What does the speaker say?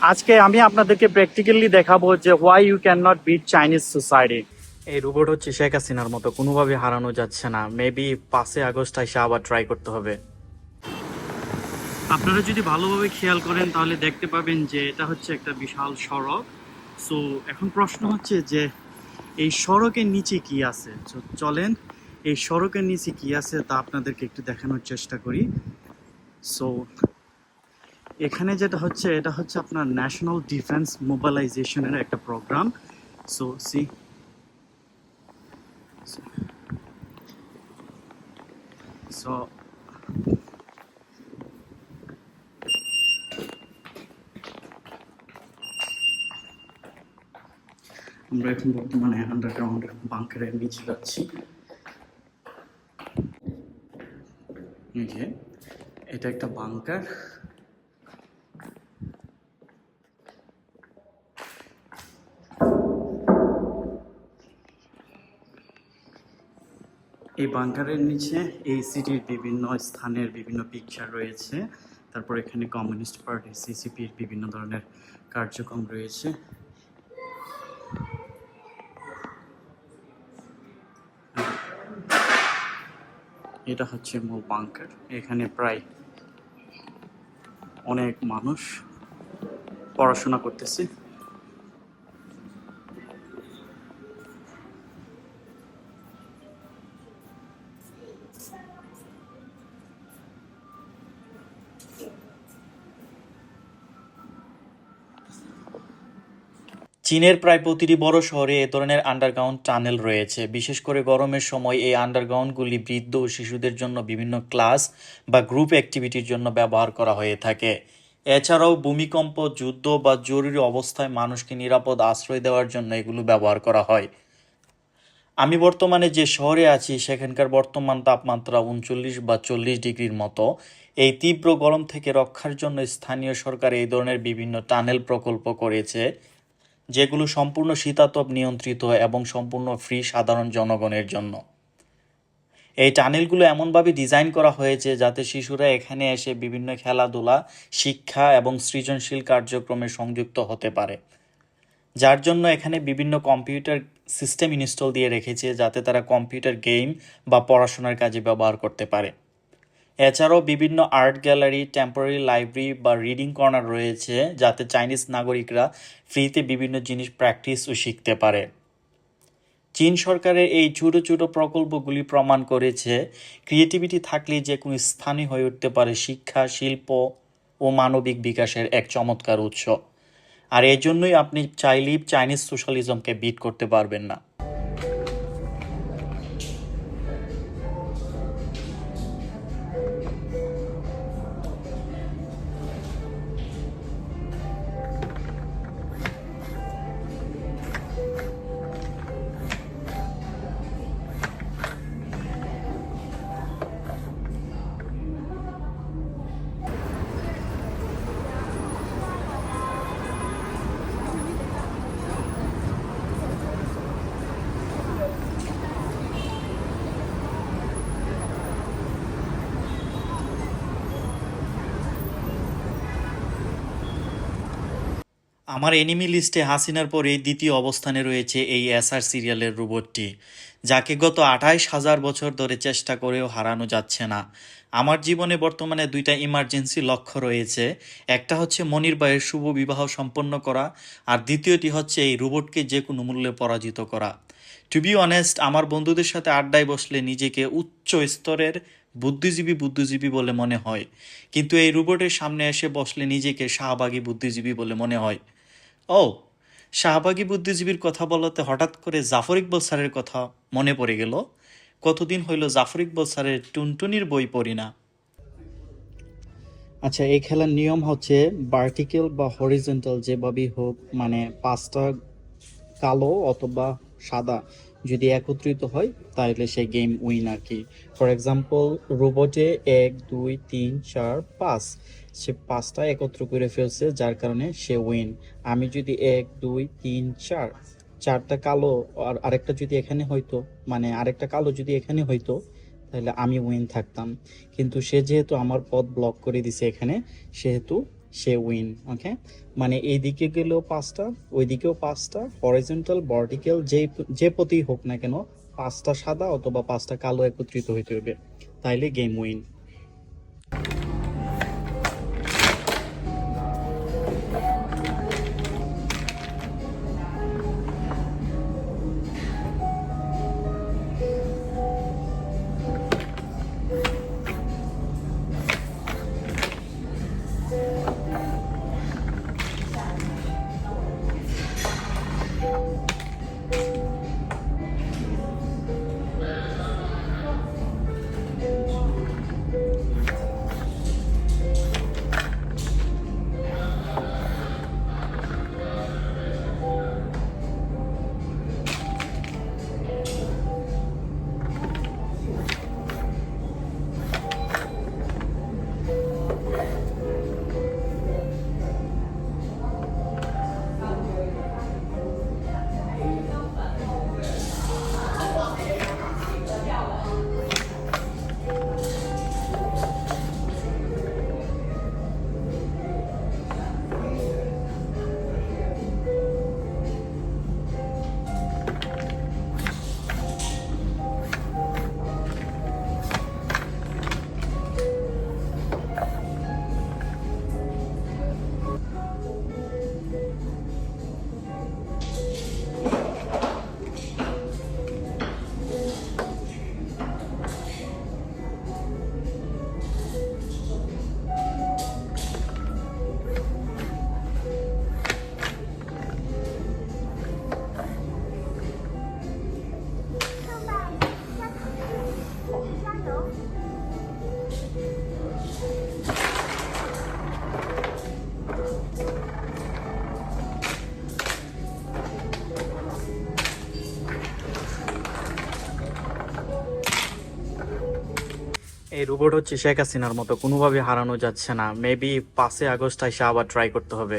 আজকে আমি আপনাদেরকে প্র্যাকটিক্যালি দেখাবো যে why you can not beat Chinese society এই রোবট হচ্ছে শেখ হাসিনার মতো, কোনোভাবে হারানো যাচ্ছে না। মেবি পাঁচই আগস্ট এসে আবার ট্রাই করতে হবে। আপনারা যদি ভালোভাবে খেয়াল করেন, তাহলে দেখতে পাবেন যে এটা হচ্ছে একটা বিশাল সড়ক। সো এখন প্রশ্ন হচ্ছে যে এই সড়কের নিচে কি আছে? চলেন, এই সড়কের নিচে কি আছে তা আপনাদেরকে একটু দেখানোর চেষ্টা করি। সো এখানে যেটা হচ্ছে, এটা হচ্ছে আপনার ন্যাশনাল ডিফেন্স মোবালাইজেশনের একটা প্রোগ্রাম সো সি সো আমরা এখন বর্তমানে আন্ডারগ্রাউন্ড বাংকারের নিচে যাচ্ছি। এটা একটা বাংকার এই বাংকারের নিচে এই সিটির বিভিন্ন স্থানের বিভিন্ন পিকচার রয়েছে। তারপর এখানে কমিউনিস্ট পার্টি সিসিপির বিভিন্ন ধরনের কার্যক্রম রয়েছে। এটা হচ্ছে মূল বাংকার। এখানে প্রায় অনেক মানুষ পড়াশোনা করতেছে। চীনের প্রায় প্রতিটি বড় শহরে এ ধরনের আন্ডারগ্রাউন্ড টানেল রয়েছে। বিশেষ করে গরমের সময় এই আন্ডারগ্রাউন্ডগুলি বৃদ্ধ ও শিশুদের জন্য বিভিন্ন ক্লাস বা গ্রুপ অ্যাক্টিভিটির জন্য ব্যবহার করা হয়ে থাকে। এছাড়াও ভূমিকম্প, যুদ্ধ বা জরুরি অবস্থায় মানুষকে নিরাপদ আশ্রয় দেওয়ার জন্য এগুলো ব্যবহার করা হয়। আমি বর্তমানে যে শহরে আছি, সেখানকার বর্তমান তাপমাত্রা উনচল্লিশ বা চল্লিশ ডিগ্রির মতো। এই তীব্র গরম থেকে রক্ষার জন্য স্থানীয় সরকার এই ধরনের বিভিন্ন টানেল প্রকল্প করেছে। যেগুলো সম্পূর্ণ শীতাতপ নিয়ন্ত্রিত এবং সম্পূর্ণ ফ্রি সাধারণ জনগণের জন্য। এই টানেলগুলো এমনভাবে ডিজাইন করা হয়েছে যাতে শিশুরা এখানে এসে বিভিন্ন খেলাধুলা, শিক্ষা এবং সৃজনশীল কার্যক্রমে সংযুক্ত হতে পারে। যার জন্য এখানে বিভিন্ন কম্পিউটার সিস্টেম ইনস্টল দিয়ে রেখেছে যাতে তারা কম্পিউটার গেম বা পড়াশোনার কাজে ব্যবহার করতে পারে। এছাড়াও বিভিন্ন আর্ট গ্যালারি টেম্পোরারি লাইব্রেরি বা রিডিং কর্নার রয়েছে, যাতে চাইনিজ নাগরিকরা ফ্রিতে বিভিন্ন জিনিস প্র্যাকটিস ও শিখতে পারে। চীন সরকারের এই ছোট ছোট প্রকল্পগুলি প্রমাণ করেছে ক্রিয়েটিভিটি থাকলে যে কোনো স্থানই হয়ে উঠতে পারে শিক্ষা, শিল্প ও মানবিক বিকাশের এক চমৎকার উৎস। আর এই জন্যই আপনি চাইলেই চাইনিজ সোশ্যালিজমকে বিট করতে পারবেন না। আমার এনিমি লিস্টে হাসিনার পরে দ্বিতীয় অবস্থানে রয়েছে এই এসআর সিরিয়ালের রোবটটি, যাকে গত আঠাইশ হাজার বছর ধরে চেষ্টা করেও হারানো যাচ্ছে না। আমার জীবনে বর্তমানে দুইটা ইমার্জেন্সি লক্ষ্য রয়েছে। একটা হচ্ছে মনির ভাইয়ের শুভ বিবাহ সম্পন্ন করা আর দ্বিতীয়টি হচ্ছে এই রোবটকে যে কোনো মূল্যে পরাজিত করা। টু বি অনেস্ট আমার বন্ধুদের সাথে আড্ডায় বসলে নিজেকে উচ্চ স্তরের বুদ্ধিজীবী বুদ্ধিজীবী বলে মনে হয়। কিন্তু এই রোবটের সামনে এসে বসলে নিজেকে শাহবাগী বুদ্ধিজীবী বলে মনে হয়। ও, শাহবাগী বুদ্ধিজীবীর কথা বলতে হঠাৎ করে জাফর ইকবল স্যারের কথা মনে পড়ে গেল। কতদিন হইল জাফর ইকবল স্যারের টুনটুনির বই পড়ি না। আচ্ছা এই খেলার নিয়ম হচ্ছে ভার্টিক্যাল বা হরিজেন্টাল যেভাবেই হোক মানে পাঁচটা কালো অথবা সাদা যদি একত্রিত হয়, তাহলে সে গেম উইন আর কি ফর এক্সাম্পল রোবটে এক, দুই, তিন, চার, পাঁচ। সে পাঁচটা একত্র করে ফেলছে, যার কারণে সে উইন আমি যদি এক, দুই, তিন, চার, চারটা কালো আর আরেকটা যদি এখানে হইতো মানে আরেকটা কালো যদি এখানে হইতো, তাহলে আমি উইন থাকতাম। কিন্তু সে যেহেতু আমার পথ ব্লক করে দিছে এখানে, সেহেতু সে উইন ওকে মানে এই দিকে গেলেও পাঁচটা ওই দিকেও পাঁচটা হরিজেন্টাল ভার্টিক্যাল যে যে পথেই হোক না কেন, পাঁচটা সাদা অথবা পাঁচটা কালো একত্রিত হইতে হবে তাইলে গেম উইন এই রোবট হচ্ছে শেখ হাসিনার মতো, কোনোভাবে হারানো যাচ্ছে না। মেবি পাঁচই আগস্ট এসে আবার ট্রাই করতে হবে।